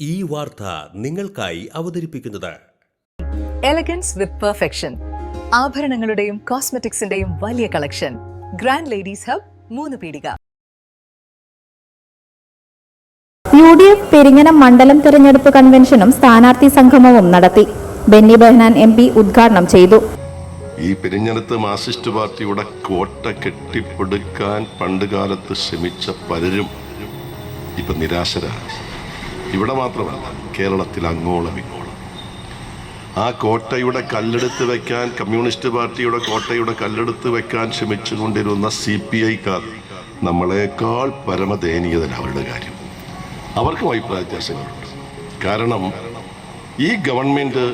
ഈ വാർത്ത നിങ്ങൾക്കായി അവതരിപ്പിക്കുന്നത്. എലഗൻസ് വിത്ത് പെർഫെക്ഷൻ ആഭരണങ്ങളുടെയും കോസ്മെറ്റിക്സിന്റെയും വലിയ collection. Grand ladies hub Moonnu Peedika. U D F Peringanam മണ്ഡലം തെരഞ്ഞെടുപ്പ് കൺവെൻഷനും സ്ഥാനാർത്ഥി സംഗമവും നടത്തി. ബെന്നി ബെഹനാൻ എം പി ഉദ്ഘാടനം ചെയ്തു. ഈ പെരിഞ്ഞനത്ത് മാർസിസ്റ്റ് പാർട്ടിയുടെ കോട്ട കെട്ടിപ്പടുക്കാൻ പണ്ടുകാലത്ത് ശ്രമിച്ച പലരും ഇപ്പൊ നിരാശരാണ് ഇവിടെ മാത്രമല്ല കേരളത്തിൽ അങ്ങോളം ഇങ്ങോളം. ആ കോട്ടയുടെ കല്ലെടുത്ത് വെക്കാൻ കമ്മ്യൂണിസ്റ്റ് പാർട്ടിയുടെ കോട്ടയുടെ കല്ലെടുത്ത് വെക്കാൻ ശ്രമിച്ചുകൊണ്ടിരുന്ന സി പി ഐക്കാർ നമ്മളെക്കാൾ പരമദയനീയതല്ല അവരുടെ കാര്യം. അവർക്കും അഭിപ്രായ വ്യത്യാസങ്ങളുണ്ട്. കാരണം ഈ ഗവൺമെന്റ്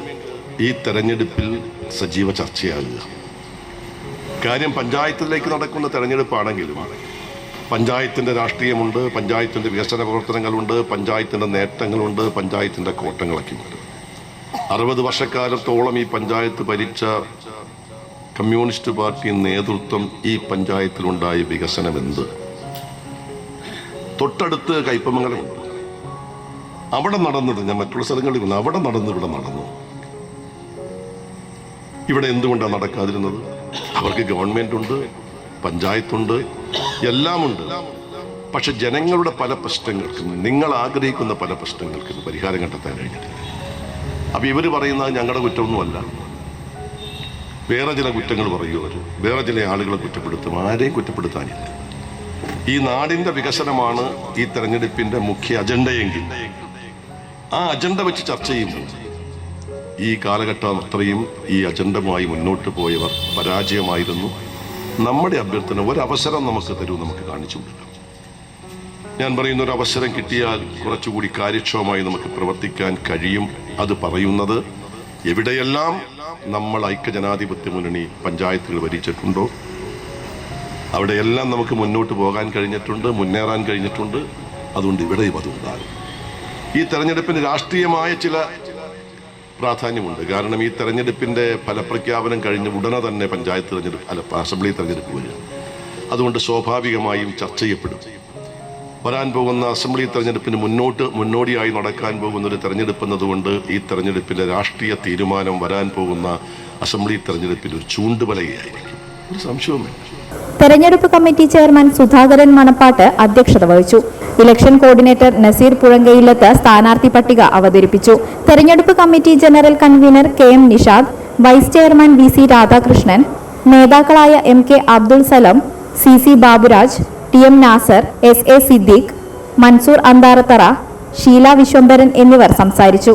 ഈ തെരഞ്ഞെടുപ്പിൽ സജീവ ചർച്ചയാകുക. കാര്യം പഞ്ചായത്തിലേക്ക് നടക്കുന്ന തെരഞ്ഞെടുപ്പാണെങ്കിലും പഞ്ചായത്തിന്റെ രാഷ്ട്രീയമുണ്ട് പഞ്ചായത്തിന്റെ വികസന പ്രവർത്തനങ്ങളുണ്ട് പഞ്ചായത്തിന്റെ നേട്ടങ്ങളുണ്ട് പഞ്ചായത്തിന്റെ കോട്ടങ്ങളൊക്കെ ഉണ്ട്. അറുപത് വർഷക്കാലത്തോളം ഈ പഞ്ചായത്ത് ഭരിച്ച കമ്മ്യൂണിസ്റ്റ് പാർട്ടി നേതൃത്വം ഈ പഞ്ചായത്തിലുണ്ടായ വികസനം എന്ത് തൊട്ടടുത്ത് കയ്പമംഗലമുണ്ട് അവിടെ നടന്നത് ഞാൻ മറ്റുള്ള സ്ഥലങ്ങളിൽ വന്നു അവിടെ നടന്ന് ഇവിടെ നടന്നു. ഇവിടെ എന്തുകൊണ്ടാണ് നടക്കാതിരുന്നത്? അവർക്ക് ഗവൺമെന്റ് ഉണ്ട് പഞ്ചായത്തുണ്ട് എല്ലാമുണ്ട്. പക്ഷെ ജനങ്ങളുടെ പല പ്രശ്നങ്ങൾക്കും നിങ്ങൾ ആഗ്രഹിക്കുന്ന പല പ്രശ്നങ്ങൾക്കും പരിഹാരം കണ്ടെത്താൻ കഴിഞ്ഞിട്ടില്ല. അപ്പൊ ഇവർ പറയുന്നത് ഞങ്ങളുടെ കുറ്റമൊന്നുമല്ല. വേറെ ചില കുറ്റങ്ങൾ പറയുമോ അവർ വേറെ ചില ആളുകളെ കുറ്റപ്പെടുത്തും. ആരെയും കുറ്റപ്പെടുത്താനില്ല. ഈ നാടിന്റെ വികസനമാണ് ഈ തെരഞ്ഞെടുപ്പിന്റെ മുഖ്യ അജണ്ടയെങ്കിൽ ആ അജണ്ട വെച്ച് ചർച്ച ചെയ്യുമ്പോൾ ഈ കാലഘട്ടം അത്രയും ഈ അജണ്ടമായി മുന്നോട്ട് പോയവർ പരാജയമായിരുന്നു. നമ്മുടെ അഭ്യർത്ഥന ഒരവസരം നമുക്ക് തരൂ നമുക്ക് കാണിച്ചു കൊടുക്കാം. ഞാൻ പറയുന്ന ഒരു അവസരം കിട്ടിയാൽ കുറച്ചുകൂടി കാര്യക്ഷമമായി നമുക്ക് പ്രവർത്തിക്കാൻ കഴിയും. അത് പറയുന്നത് എവിടെയെല്ലാം നമ്മൾ ഐക്യ ജനാധിപത്യ മുന്നണി പഞ്ചായത്തുകൾ ഭരിച്ചിട്ടുണ്ടോ അവിടെയെല്ലാം നമുക്ക് മുന്നോട്ട് പോകാൻ കഴിഞ്ഞിട്ടുണ്ട് മുന്നേറാൻ കഴിഞ്ഞിട്ടുണ്ട്. അതുകൊണ്ട് ഇവിടെയും അതുണ്ടാകും. ഈ തെരഞ്ഞെടുപ്പിന് രാഷ്ട്രീയമായ ചില പ്രാധാന്യമുണ്ട്. കാരണം ഈ തെരഞ്ഞെടുപ്പിന്റെ ഫലപ്രഖ്യാപനം കഴിഞ്ഞ് ഉടനെ തന്നെ പഞ്ചായത്ത് തെരഞ്ഞെടുപ്പ് അല്ല അസംബ്ലി തെരഞ്ഞെടുപ്പ് വരും അതുകൊണ്ട് സ്വാഭാവികമായും ചർച്ച ചെയ്യപ്പെടും. വരാൻ പോകുന്ന അസംബ്ലി തെരഞ്ഞെടുപ്പിന് മുന്നോട്ട് മുന്നോടിയായി നടക്കാൻ പോകുന്ന ഒരു തെരഞ്ഞെടുപ്പ് എന്നതുകൊണ്ട് ഈ തെരഞ്ഞെടുപ്പിന്റെ രാഷ്ട്രീയ തീരുമാനം വരാൻ പോകുന്ന അസംബ്ലി തെരഞ്ഞെടുപ്പിൽ ഒരു ചൂണ്ടുവലയായിരിക്കും. ഒരു സംശയവുമില്ല. തെരഞ്ഞെടുപ്പ് കമ്മിറ്റി ചെയർമാൻ സുധാകരൻ മണപ്പാട്ട് അധ്യക്ഷത വഹിച്ചു. ഇലക്ഷൻ കോർഡിനേറ്റർ നസീർ പുഴങ്കയിലത്ത് സ്ഥാനാർത്ഥി പട്ടിക അവതരിപ്പിച്ചു. തെരഞ്ഞെടുപ്പ് committee general convener K M Nishad vice chairman V C Radhakrishnan നേതാക്കളായ M K Abdul Salam C C Baburaj T M Nasar S A Siddique Mansoor Antharathara Sheela Viswambharan എന്നിവർ സംസാരിച്ചു.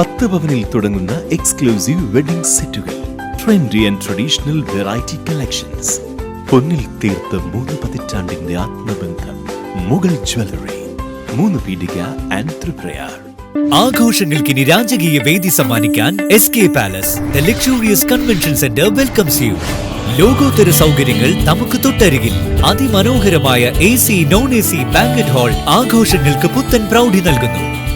പത്ത് പവനിൽ തുടങ്ങുന്ന എക്സ്ക്ലൂസീവ് വെഡിംഗ് സെറ്റുകൾ. Trendy and traditional variety collections പൊന്നിൽ തീർത്ത മൂന്ന് പതിറ്റാണ്ടിന്റെ ആത്മബന്ധം മുഗൾ ജ്വല്ലറി മൂന്ന് പീഡിക ആൻഡ് ആഘോഷങ്ങൾക്ക് ഇനി രാജകീയ വേദി സമ്മാനിക്കാൻ S K palace the luxurious convention centre welcomes you ലോകോത്തര സൗകര്യങ്ങൾ നമുക്ക് തൊട്ടരികിൽ. അതിമനോഹരമായ A C non A C banquet hall ആഘോഷങ്ങൾക്ക് പുത്തൻ പ്രൗഢി നൽകുന്നു.